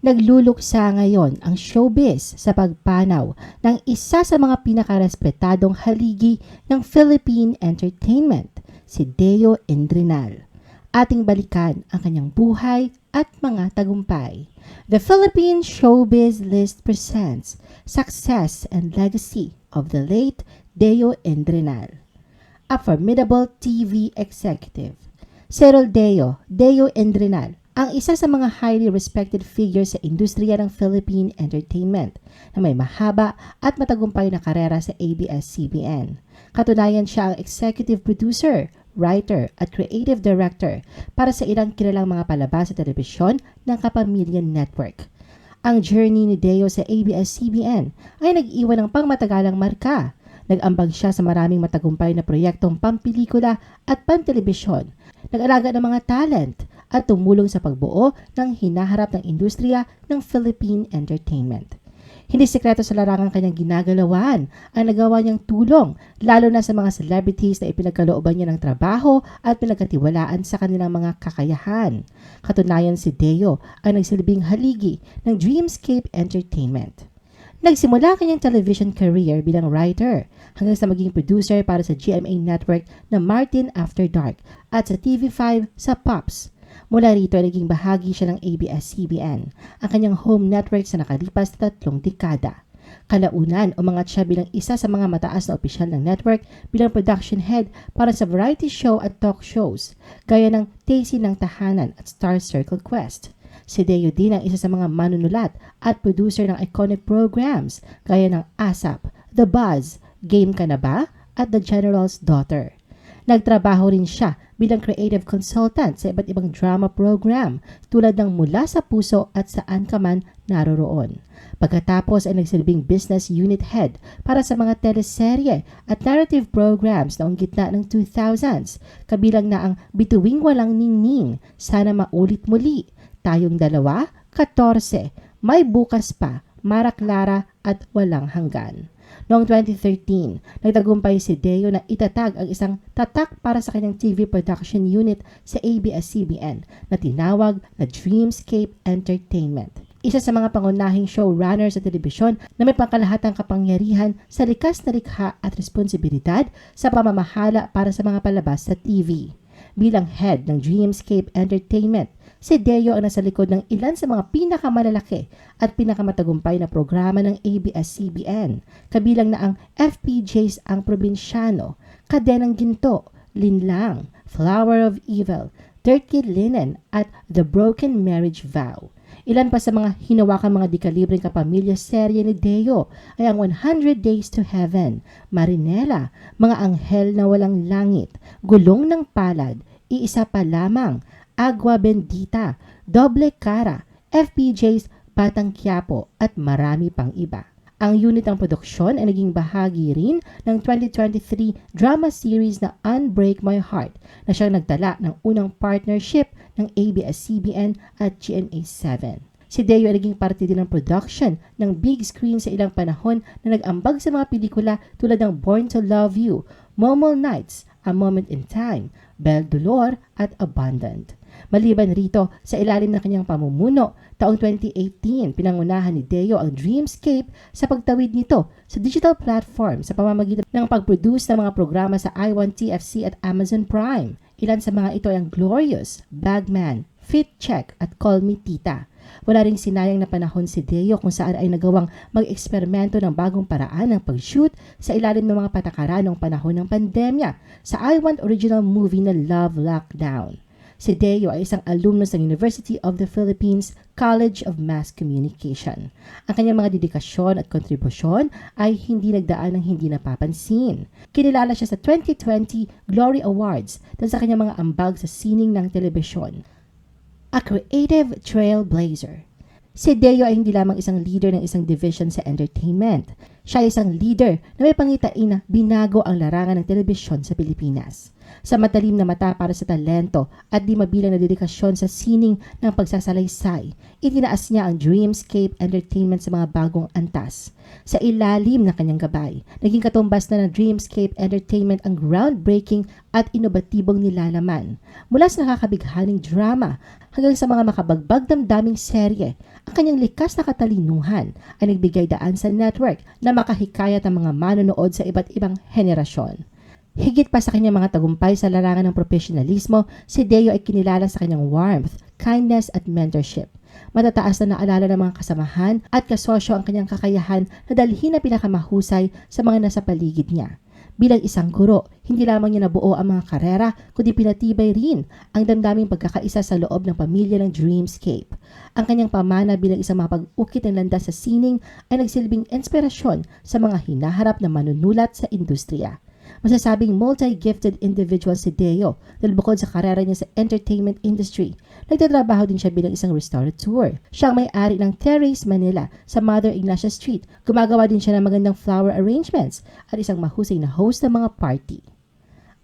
Nagluluksa ngayon ang showbiz sa pagpanaw ng isa sa mga pinakarespetadong haligi ng Philippine Entertainment, si Deo Indrinal. Ating balikan ang kanyang buhay at mga tagumpay. The Philippine Showbiz List presents Success and Legacy of the late Deo Indrinal. A formidable TV executive. Cyril Deo, Deo Indrinal, ang isa sa mga highly respected figures sa industriya ng Philippine entertainment na may mahaba at matagumpay na karera sa ABS-CBN. Katunayan siya ang executive producer, writer at creative director para sa ilang kilalang mga palabas sa telebisyon ng Kapamilya Network. Ang journey ni Deo sa ABS-CBN ay nag-iwan ng pangmatagalang marka. Nag-ambag siya sa maraming matagumpay na proyektong pampelikula at pantelebisyon. Nag-alaga ng mga talent at tumulong sa pagbuo ng hinaharap ng industriya ng Philippine entertainment. Hindi sekreto sa larangang kanyang ginagalawan ang nagawa niyang tulong, lalo na sa mga celebrities na ipinagkalooban niya ng trabaho at pinagkatiwalaan sa kanilang mga kakayahan. Katunayan si Deo ay nagsilbing haligi ng Dreamscape Entertainment. Nagsimula kanyang television career bilang writer hanggang sa maging producer para sa GMA Network na Martin After Dark at sa TV5 sa Pops. Mula rito ay naging bahagi siya ng ABS-CBN, ang kanyang home network sa nakalipas na tatlong dekada. Kalaunan, umangat siya bilang isa sa mga mataas na opisyal ng network bilang production head para sa variety show at talk shows, gaya ng Daisy ng Tahanan at Star Circle Quest. Si Deo din ang isa sa mga manunulat at producer ng iconic programs gaya ng ASAP, The Buzz, Game Ka Na Ba? at The General's Daughter. Nagtrabaho rin siya bilang creative consultant sa iba't ibang drama program tulad ng Mula sa Puso at Saan Ka Man Naroroon. Pagkatapos ay nagsilbing business unit head para sa mga teleserye at narrative programs noong gitna ng 2000s, kabilang na ang Bituwing Walang Ningning, Sana Maulit Muli, Tayong Dalawa, 14, May Bukas Pa, Mara Clara at Walang Hanggan. Noong 2013, nagtagumpay si Deo na itatag ang isang tatak para sa kanyang TV production unit sa ABS-CBN na tinawag na Dreamscape Entertainment. Isa sa mga pangunahing showrunner sa telebisyon na may pangkalahatang kapangyarihan sa likas na likha at responsibilidad sa pamamahala para sa mga palabas sa TV. Bilang head ng Dreamscape Entertainment, Si Deo ang nasa likod ng ilan sa mga pinakamalalaki at pinakamatagumpay na programa ng ABS-CBN, kabilang na ang FPJs ang Probinsyano, Kadenang Ginto, Linlang, Flower of Evil, Dirty Linen at The Broken Marriage Vow. Ilan pa sa mga hinawakan mga dikalibreng kapamilya serye ni Deo ay ang 100 Days to Heaven, Marinela, Mga Anghel na Walang Langit, Gulong ng Palad, Iisa pa lamang, Agua Bendita, Doble Cara, FPJs, Batang Quiapo at marami pang iba. Ang unit ng produksyon ay naging bahagi rin ng 2023 drama series na Unbreak My Heart na siyang nagtala ng unang partnership ng ABS-CBN at GMA7. Si Deo ay naging parte din ng production ng big screen sa ilang panahon na nag-ambag sa mga pelikula tulad ng Born to Love You, Momo Nights, A Moment in Time, Belle Dolor at Abundant. Maliban rito, sa ilalim ng kanyang pamumuno, taong 2018, pinangunahan ni Deo ang Dreamscape sa pagtawid nito sa digital platform sa pamamagitan ng pag-produce ng mga programa sa i1TFC at Amazon Prime. Ilan sa mga ito ay ang Glorious, Bagman, Fit Check at Call Me Tita. Wala ring sinayang na panahon si Deo kung saan ay nagawang mag-eksperimento ng bagong paraan ng pag-shoot sa ilalim ng mga patakaran ng panahon ng pandemya sa I Want original movie na Love Lockdown. Si Deo ay isang alumno sa University of the Philippines College of Mass Communication. Ang kanyang mga dedikasyon at kontribusyon ay hindi nagdaan ng hindi napapansin. Kinilala siya sa 2020 Glory Awards dahil sa kanyang mga ambag sa sining ng telebisyon. A creative trailblazer. Si Deo ay hindi lamang isang leader ng isang division sa entertainment. Siya ay isang leader na may pangitain na binago ang larangan ng telebisyon sa Pilipinas. Sa matalim na mata para sa talento at di mabilang na dedikasyon sa sining ng pagsasalaysay, itinaas niya ang Dreamscape Entertainment sa mga bagong antas. Sa ilalim ng kanyang gabay, naging katumbas na ng Dreamscape Entertainment ang groundbreaking at inobatibong nilalaman. Mula sa nakakabighaning drama hanggang sa mga makabagbag damdaming serye, ang kanyang likas na katalinuhan ay nagbigay daan sa network na makahikayat ang mga manonood sa iba't ibang henerasyon. Higit pa sa kanyang mga tagumpay sa larangan ng profesionalismo, si Deo ay kinilala sa kanyang warmth, kindness at mentorship. Matataas na naalala ng mga kasamahan at kasosyo ang kanyang kakayahan na dalhin na pinakamahusay sa mga nasa paligid niya. Bilang isang guro, hindi lamang niya nabuo ang mga karera, kundi pinatibay rin ang damdaming pagkakaisa sa loob ng pamilya ng Dreamscape. Ang kanyang pamana bilang isang mapag-ukit ng landas sa sining ay nagsilbing inspirasyon sa mga hinaharap na manunulat sa industriya. Masasabing multi-gifted individual si Deo dahil bukod sa karera niya sa entertainment industry, nagtatrabaho din siya bilang isang restaurateur. Siya ang may-ari ng Terrace Manila sa Mother Ignacia Street. Gumagawa din siya ng magandang flower arrangements at isang mahusay na host ng mga party.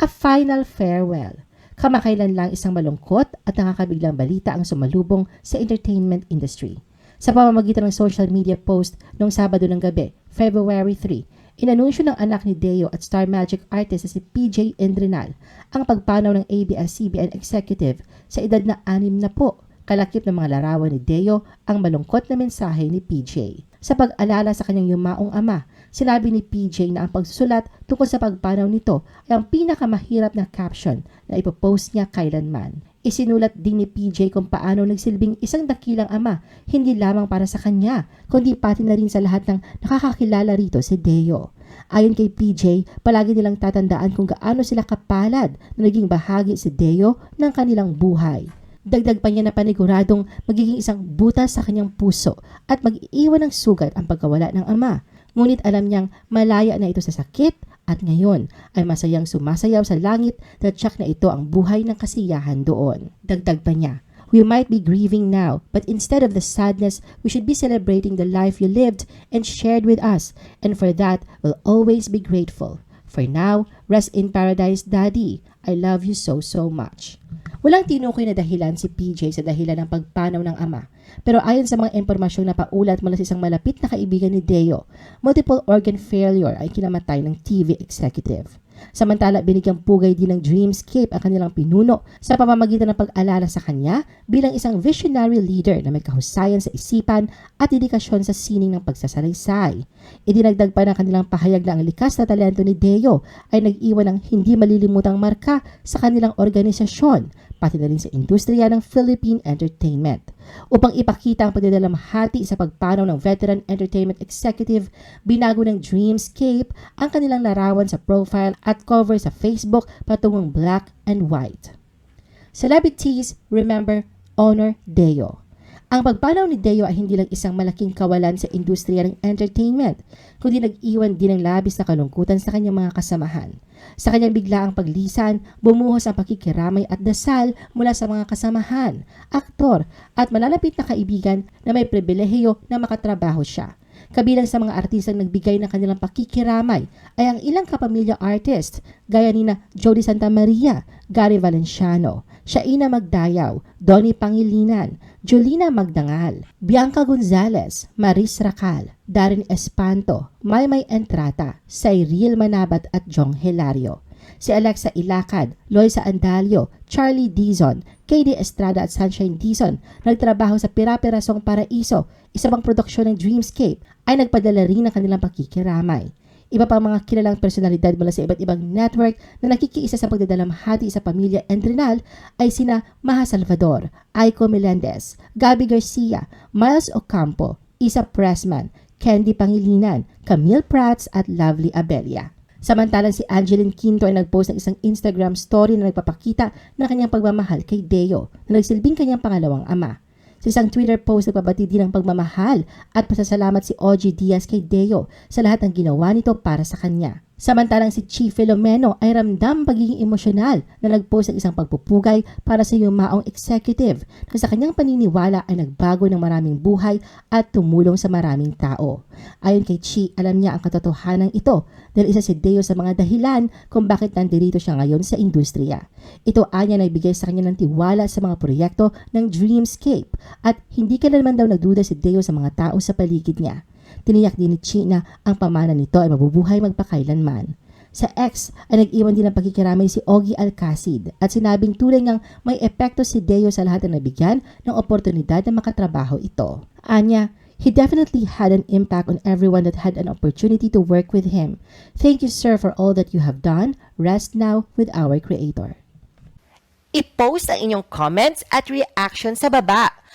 A final farewell. Kamakailan lang isang malungkot at nakakabiglang balita ang sumalubong sa entertainment industry. Sa pamamagitan ng social media post noong Sabado ng gabi, February 3, Inanunsyo ng anak ni Deo at Star Magic artist na si PJ Endrinal ang pagpanaw ng ABS-CBN executive sa edad na anim na po. Kalakip ng mga larawan ni Deo ang malungkot na mensahe ni PJ. Sa pag-alala sa kanyang yumaong ama, sinabi ni PJ na ang pagsusulat tungkol sa pagpanaw nito ay ang pinakamahirap na caption na ipopost niya kailanman. Isinulat din ni PJ kung paano nagsilbing isang dakilang ama, hindi lamang para sa kanya, kundi pati na rin sa lahat ng nakakakilala rito si Deo. Ayon kay PJ, palagi nilang tatandaan kung gaano sila kapalad na naging bahagi si Deo ng kanilang buhay. Dagdag pa niya na paniguradong magiging isang butas sa kanyang puso at mag-iiwan ng sugat ang pagkawala ng ama. Ngunit alam niyang malaya na ito sa sakit at ngayon ay masayang sumasayaw sa langit na tsak na ito ang buhay ng kasiyahan doon. Dagdag pa niya, We might be grieving now, but instead of the sadness, we should be celebrating the life you lived and shared with us, and for that, we'll always be grateful. For now, rest in paradise, Daddy. I love you so, so much. Walang tinukoy na dahilan si PJ sa dahilan ng pagpanaw ng ama. Pero ayon sa mga impormasyong napaulat mula sa isang malapit na kaibigan ni Deo, multiple organ failure ay kinamatay ng TV executive. Samantala, binigyang pugay din ng Dreamscape ang kanilang pinuno sa pamamagitan ng pag-alala sa kanya bilang isang visionary leader na may kahusayan sa isipan at dedikasyon sa sining ng pagsasalaysay. Idinagdag pa ng kanilang pahayag na ang likas na talento ni Deo ay nag-iwan ng hindi malilimutang marka sa kanilang organisasyon pati na rin sa industriya ng Philippine Entertainment. Upang ipakita ang pagdadalamhati sa pagpanaw ng veteran entertainment executive, binago ng Dreamscape ang kanilang larawan sa profile at cover sa Facebook patungong black and white. Celebrities, remember, honor Deo. Ang pagpanaw ni Deo ay hindi lang isang malaking kawalan sa industriya ng entertainment, kundi nag-iwan din ng labis na kalungkutan sa kanyang mga kasamahan. Sa kanyang biglaang paglisan, bumuhos ang pakikiramay at dasal mula sa mga kasamahan, aktor at malalapit na kaibigan na may pribilehiyo na makatrabaho siya. Kabilang sa mga artistang nagbigay ng kanilang pakikiramay ay ang ilang kapamilya artist gaya ni na Jody Santa Maria, Gary Valenciano, Shaina Magdayaw, Donnie Pangilinan, Julina Magdangal, Bianca Gonzalez, Maris Racal, Darren Espanto, Maymay Entrata, Cyril Manabat at Jong Hilario. Si Alexa Ilacad, Loisa Andalio, Charlie Dizon, KD Estrada at Sunshine Dizon nagtrabaho sa Pira-Pirasong Paraiso, isa pang produksyon ng Dreamscape, ay nagpadala rin ng kanilang pakikiramay. Iba pang mga kilalang personalidad mula sa iba't ibang network na nakikiisa sa pagdadalamhati sa pamilya Endrinal ay sina Maha Salvador, Aiko Melendez, Gabi Garcia, Miles Ocampo, Isa Pressman, Candy Pangilinan, Camille Prats at Lovely Abelia. Samantalang si Angeline Quinto ay nagpost ng isang Instagram story na nagpapakita ng kanyang pagmamahal kay Deo na nagsilbing kanyang pangalawang ama. Sa isang Twitter post, nagpabati din ng pagmamahal at pasasalamat si OG Diaz kay Deo sa lahat ng ginawa nito para sa kanya. Samantalang si Chi Filomeno ay ramdam pagiging emosyonal na nagpost ng isang pagpupugay para sa yumaong executive na sa kanyang paniniwala ay nagbago ng maraming buhay at tumulong sa maraming tao. Ayon kay Chi, alam niya ang katotohanan ito dahil isa si Deo sa mga dahilan kung bakit nandito siya ngayon sa industriya. Ito anya na ibigay sa kanya ng tiwala sa mga proyekto ng Dreamscape at hindi kailanman daw nagduda si Deo sa mga tao sa paligid niya. Tiniyak din ni Chi na ang pamana nito ay mabubuhay magpakailanman. Sa X ay nag-iwan din ng pagkikiramay si Ogie Alcacid at sinabing tunay ngang may epekto si Deo sa lahat na nabigyan ng oportunidad na makatrabaho ito. Anya, He definitely had an impact on everyone that had an opportunity to work with him. Thank you, sir, for all that you have done. Rest now with our Creator. I-post ang inyong comments at reaction sa baba.